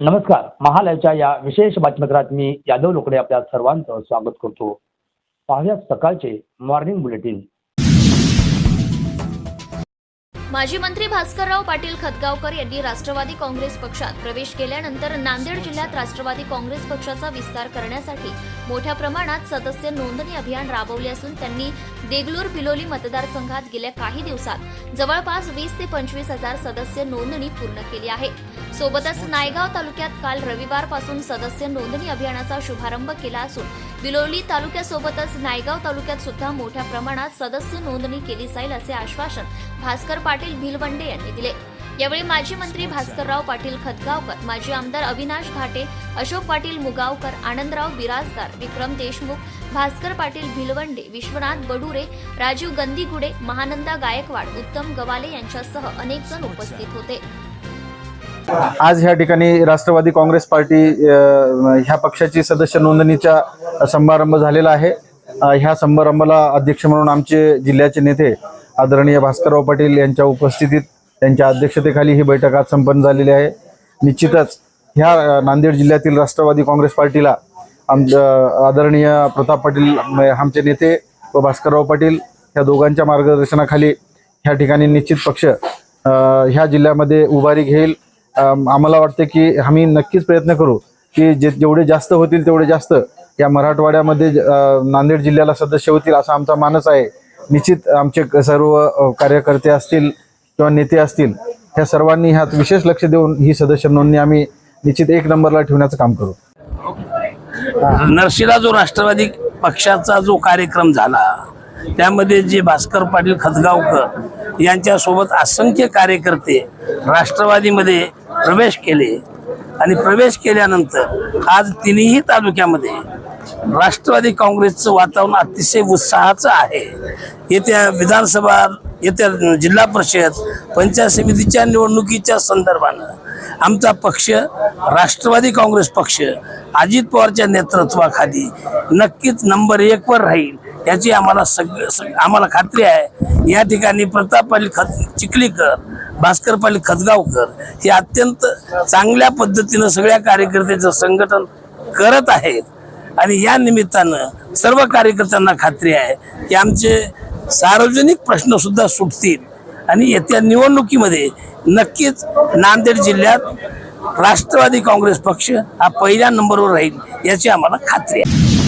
नमस्कार. महालयाच्या या विशेष बातमीपत्रात मी यादव लोकडे आपल्या सर्वांचं स्वागत करतो. पाहुयात सकाळचे मॉर्निंग बुलेटिन माजी मंत्री भास्करराव पाटील खतगावकर यांनी राष्ट्रवादी काँग्रेस पक्षात प्रवेश केल्यानंतर नांदेड जिल्ह्यात राष्ट्रवादी काँग्रेस पक्षाचा विस्तार करण्यासाठी मोठ्या प्रमाणात सदस्य नोंदणी अभियान राबवले असून त्यांनी देगलूर बिलोली मतदारसंघात गेल्या काही दिवसात जवळपास वीस ते पंचवीस हजार सदस्य नोंदणी पूर्ण केली आहे. सोबतच नायगाव तालुक्यात काल रविवारपासून सदस्य नोंदणी अभियानाचा शुभारंभ केला असून बिलोली तालुक्यासोबतच नायगाव तालुक्यात सुद्धा मोठ्या प्रमाणात सदस्य नोंदणी केली जाईल असे आश्वासन भास्कर पाटील भिलवंडे यांनी दिले. यावेळी माजी मंत्री भास्करराव पाटील खतगावकर माजी आमदार अविनाश घाटे अशोक पाटील मुगावकर आनंदराव बिराजदार विक्रम देशमुख भास्कर पाटील भिलवंडे विश्वनाथ बडुरे राजीव गंदीगुडे महानंदा गायकवाड उत्तम गवाले यांच्यासह अनेक जण उपस्थित होते. आज ह्या ठिकाणी राष्ट्रवादी काँग्रेस पार्टी ह्या पक्षाची सदस्य नोंदणीचा समारंभ झालेला आहे. ह्या समारंभाला अध्यक्ष म्हणून आमचे जिल्ह्याचे नेते आदरणीय भास्करराव पाटील यांच्या उपस्थितीत त्यांच्या अध्यक्षतेखाली ही बैठक आज संपन्न झालेली आहे. निश्चितच ह्या नांदेड जिल्ह्यातील राष्ट्रवादी काँग्रेस पार्टीला आम आदरणीय प्रताप पाटील आमचे नेते व भास्करराव पाटील ह्या दोघांच्या मार्गदर्शनाखाली ह्या ठिकाणी निश्चित पक्ष ह्या जिल्ह्यामध्ये उभारी घेईल. आम्हाला वाटते की आम्ही नक्कीच प्रयत्न करू की जे जेवढे जास्त होतील तेवढे जास्त या मराठवाड्यामध्ये ज- नांदेड जिल्ह्याला सदस्य होतील असा आमचा मानस आहे. निश्चित आमचे सर्व कार्यकर्ते असतील किंवा नेते असतील ह्या सर्वांनी ह्यात विशेष लक्ष देऊन ही सदस्य नोंदणी आम्ही निश्चित एक नंबरला ठेवण्याचं काम करू. नरशिला जो राष्ट्रवादी पक्षाचा जो कार्यक्रम झाला त्यामध्ये जे भास्कर पाटील खतगावकर यांच्यासोबत असंख्य कार्यकर्ते राष्ट्रवादीमध्ये प्रवेश केले आणि प्रवेश केल्यानंतर आज तिन्ही तालुक्यामध्ये राष्ट्रवादी काँग्रेसचं वातावरण अतिशय उत्साहाचं आहे. येत्या विधानसभा येत्या जिल्हा परिषद पंचायत समितीच्या निवडणुकीच्या संदर्भानं आमचा पक्ष राष्ट्रवादी काँग्रेस पक्ष अजित पवारच्या नेतृत्वाखाली नक्कीच नंबर एकवर राहील याची आम्हाला सग सग- आम्हाला खात्री आहे. या ठिकाणी प्रताप पाटील खत चिखलीकर भास्कर पाटील खतगावकर हे अत्यंत चांगल्या पद्धतीनं सगळ्या कार्यकर्त्याचं संघटन करत आहेत. आणि या निमित्तानं सर्व कार्यकर्त्यांना खात्री आहे की आमचे सार्वजनिक प्रश्न सुद्धा सुटतील. आणि येत्या निवडणुकीमध्ये नक्कीच नांदेड जिल्ह्यात राष्ट्रवादी काँग्रेस पक्ष हा पहिल्या नंबरवर राहील याची आम्हाला खात्री आहे.